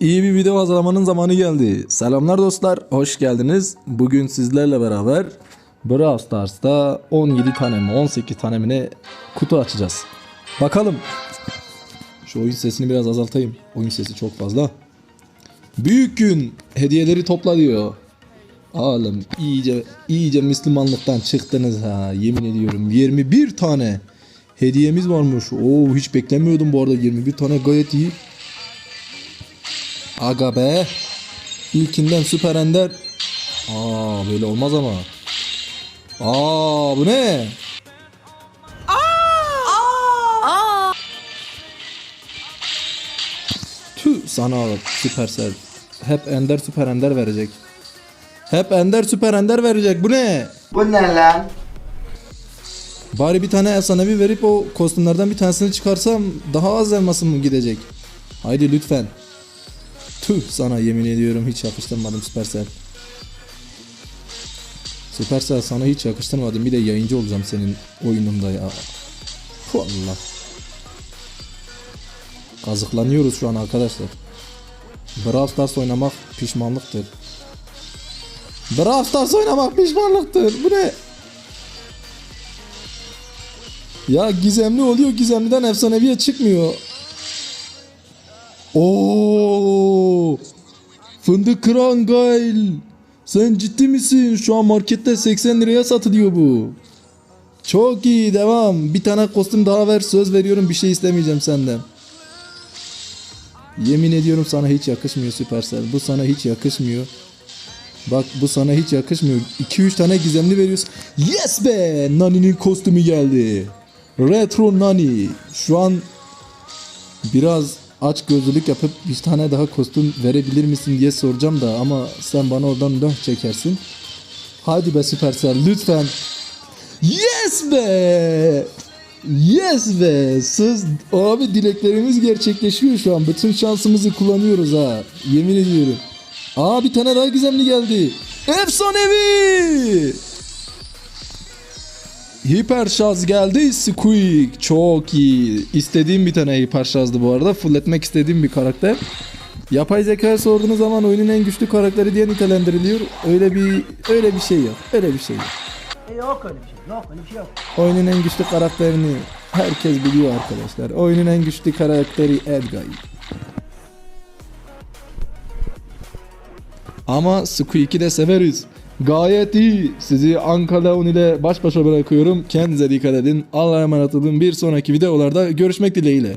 iyi bir video hazırlamanın zamanı geldi. Selamlar dostlar, hoş geldiniz. Bugün sizlerle beraber Brawl Stars'ta 17 tane mi 18 tane mi ne kutu açacağız. Bakalım. Şu oyun sesini biraz azaltayım. Oyun sesi çok fazla. Büyük gün hediyeleri topla diyor. Oğlum iyice iyice Müslümanlıktan çıktınız ha yemin ediyorum 21 tane hediyemiz varmış. Oo hiç beklemiyordum bu arada 21 tane gayet iyi. Aga be. İlkinden süper ender. Aa böyle olmaz ama. Aa bu ne? Tüh sana süpersel. Hep ender süper ender verecek. Hep ender süper ender verecek. Bu ne? Bu ne lan? Bari bir tane efsanevi verip o kostümlerden bir tanesini çıkarsam daha az elmasım mı gidecek? Haydi lütfen. Tüh sana yemin ediyorum hiç yakıştırmadım Supercell. Supercell sana hiç yakıştırmadım. Bir de yayıncı olacağım senin oyununda ya. Allah. Kazıklanıyoruz şu an arkadaşlar. Brawl Stars oynamak pişmanlıktır. Brawl Stars oynamak pişmanlıktır. Bu ne? Ya gizemli oluyor gizemliden efsaneviye çıkmıyor. Oo! Fındık kıran Gail. Sen ciddi misin? Şu an markette 80 liraya satılıyor bu. Çok iyi devam. Bir tane kostüm daha ver söz veriyorum bir şey istemeyeceğim senden. Yemin ediyorum sana hiç yakışmıyor Supercell. Bu sana hiç yakışmıyor. Bak bu sana hiç yakışmıyor. 2-3 tane gizemli veriyorsun. Yes be! Nani'nin kostümü geldi. Retro Nani. Şu an biraz aç gözlülük yapıp bir tane daha kostüm verebilir misin diye soracağım da ama sen bana oradan dön çekersin. Hadi be Supercell lütfen. Yes be! Yes be! Söz abi dileklerimiz gerçekleşiyor şu an. Bütün şansımızı kullanıyoruz ha. Yemin ediyorum. Aa bir tane daha gizemli geldi. Efsanevi! Hiper şarj geldi Squeak. Çok iyi. İstediğim bir tane hiper şarjdı bu arada. Fulletmek istediğim bir karakter. Yapay zeka sorduğunuz zaman oyunun en güçlü karakteri diye nitelendiriliyor. Öyle bir öyle bir şey yok. Öyle bir şey yok. E, Yok öyle bir şey. Yok öyle bir şey yok. Oyunun en güçlü karakterini herkes biliyor arkadaşlar. Oyunun en güçlü karakteri Edgar. Ama Squeak'i de severiz. Gayet iyi. Sizi Ankara Un ile baş başa bırakıyorum. Kendinize dikkat edin. Allah'a emanet olun. Bir sonraki videolarda görüşmek dileğiyle.